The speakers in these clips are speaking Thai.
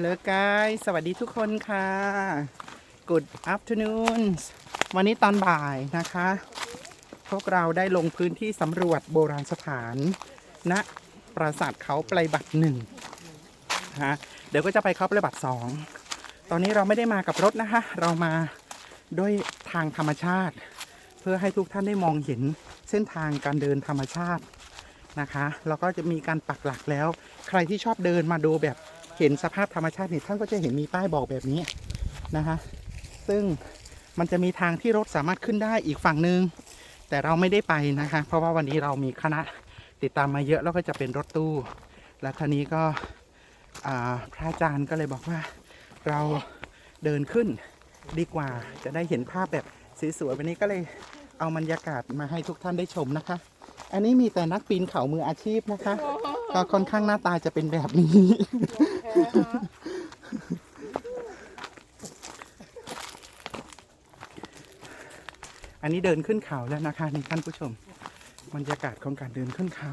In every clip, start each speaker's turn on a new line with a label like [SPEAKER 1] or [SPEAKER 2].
[SPEAKER 1] ฮัลโหลกายสวัสดีทุกคนค่ะ Good afternoon วันนี้ตอนบ่ายนะคะ พวกเราได้ลงพื้นที่สำรวจโบราณสถานณปราสาทเขาไพลบัตรหนึ่งฮะเดี๋ยวก็จะไปเขาไพลบัตรสองตอนนี้เราไม่ได้มากับรถนะคะ เรามาด้วยทางธรรมชาติ เพื่อให้ทุกท่านได้มองเห็นเส้นทางการเดินธรรมชาตินะคะแล้วก็จะมีการปักหลักแล้ว ใครที่ชอบเดินมาดูแบบ เห็นสภาพธรรมชาติเนี่ยท่านก็จะเห็นมีป้ายบอกแบบนี้นะคะซึ่งมันจะมีทางที่รถสามารถขึ้นได้อีกฝั่งหนึ่งแต่เราไม่ได้ไปนะคะ เพราะว่าวันนี้เรามีคณะติดตามมาเยอะแล้วก็จะเป็นรถตู้ แล้วทีนี้ก็พระอาจารย์ก็เลยบอกว่าเราเดินขึ้นดีกว่าจะได้เห็นภาพแบบสวยๆวันนี้ก็เลยเอาบรรยากาศมาให้ทุกท่านได้ชมนะคะ อันนี้มีแต่นักปีนเขามืออาชีพนะคะ ก็ค่อนข้างหน้าตาจะเป็นแบบนี้ อันนี้เดินขึ้นเขาแล้วนะคะนี่ท่านผู้ชมบรรยากาศของการเดินขึ้นเขา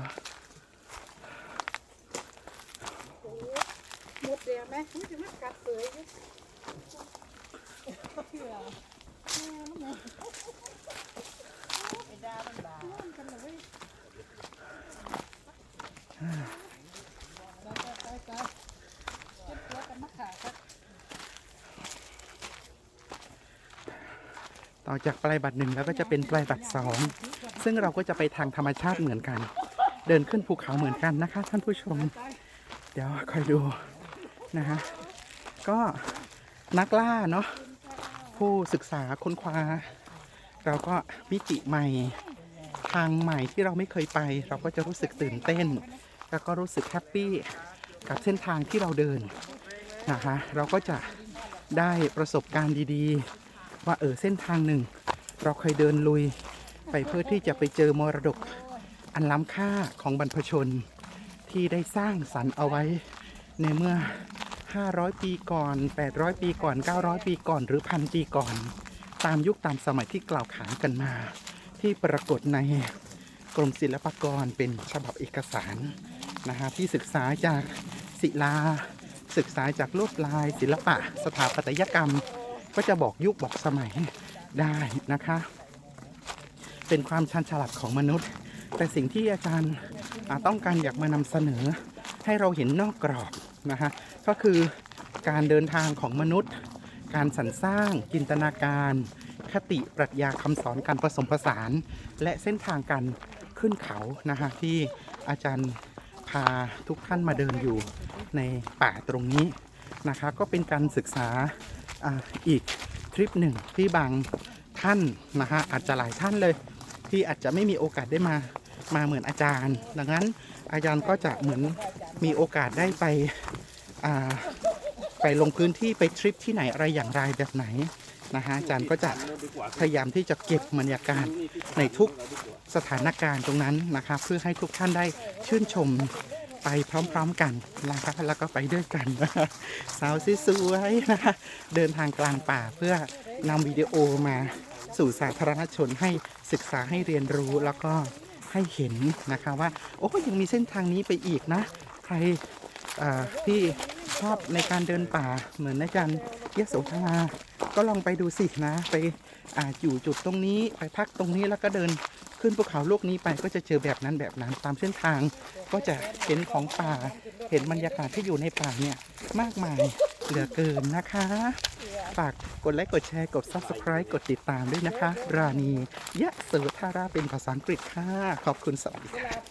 [SPEAKER 2] หมดเดียวไหมมันจะมากัดเสยดิ
[SPEAKER 1] ต่อจากปลายบัตรหนึ่งแล้วก็จะเป็นปลายบัตรสองซึ่งเราก็จะไปทางธรรมชาติเหมือนกัน เดินขึ้นภูเขาเหมือนกันนะคะ ท่านผู้ชม เดี๋ยวคอยดูนะฮะก็นักล่าเนาะผู้ศึกษาค้นคว้า เราก็มิติใหม่ทางใหม่ที่เราไม่เคยไป เราก็จะรู้สึกตื่นเต้น แล้วก็รู้สึกแฮปปี้กับเส้นทางที่เราเดินนะคะเราก็จะได้ประสบการณ์ดีๆ ว่าเออเส้นทางหนึ่ง เราเคยเดินลุยไปเพื่อที่จะไปเจอมรดกอันล้ำค่าของบรรพชนที่ได้สร้างสรรค์เอาไว้ในเมื่อ 500 ปีก่อน 800 ปีก่อน 900 ปีก่อนหรือพันปีก่อน ตามยุคตามสมัยที่กล่าวขานกันมา ที่ปรากฏในกรมศิลปากรเป็นฉบับเอกสารนะฮะที่ศึกษาจากศิลา ศึกษาจากลวดลายศิลปะ สถาปัตยกรรม ก็จะบอกยุคบอกสมัยได้นะคะ เป็นความชันฉลาดของมนุษย์ แต่สิ่งที่อาจารย์ต้องการอยากมานำเสนอ ให้เราเห็นนอกกรอบนะฮะก็คือการเดินทางของมนุษย์ การสรรสร้าง จินตนาการ คติปรัชญาคำสอนการผสมผสาน และเส้นทางการขึ้นเขานะฮะที่อาจารย์พาทุกท่านมาเดินอยู่ในป่าตรงนี้นะคะ ก็เป็นการศึกษา ออีกทริปหนึ่งที่บางท่านนะฮะอาจจะหลายท่านเลย ที่อาจจะไม่มีโอกาสได้มามาเหมือนอาจารย์ ดังนั้นอาจารย์ก็จะเหมือนมีโอกาสได้ไปไปลงพื้นที่ไปทริปที่ไหนอะไรอย่างไรแบบไหนนะฮะอาจารย์ก็จะพยายามที่จะเก็บบรรยากาศในทุกสถานการณ์ตรงนั้นนะครับเพื่อให้ทุกท่านได้ชื่นชม ไปพร้อมๆกันนะครับแล้วก็ไปด้วยกันนะครับสาวสวยๆนะคะเดินทางกลางป่าเพื่อนำวิดีโอมาสู่สาธารณชนให้ศึกษาให้เรียนรู้แล้วก็ให้เห็นนะคะว่า โอ้ยังมีเส้นทางนี้ไปอีกนะ ใครที่ชอบในการเดินป่าเหมือนอาจารย์ยโสธราก็ลองไปดูสินะ ไปออยู่จุดตรงนี้ไปพักตรงนี้แล้วก็เดิน ขึ้นภูเขาลูกนี้ไปก็จะเจอแบบนั้นแบบนั้นตามเส้นทางก็จะเห็นของป่า เห็นบรรยากาศที่อยู่ในป่าเนี่ยมากมายเหลือเกินนะคะฝากกดไลค์กดแชร์กด subscribe กดติดตามด้วยนะคะ ราณียะเสอทาราเป็นภาษาอังกฤษค่ะ ขอบคุณสวัสดีค่ะ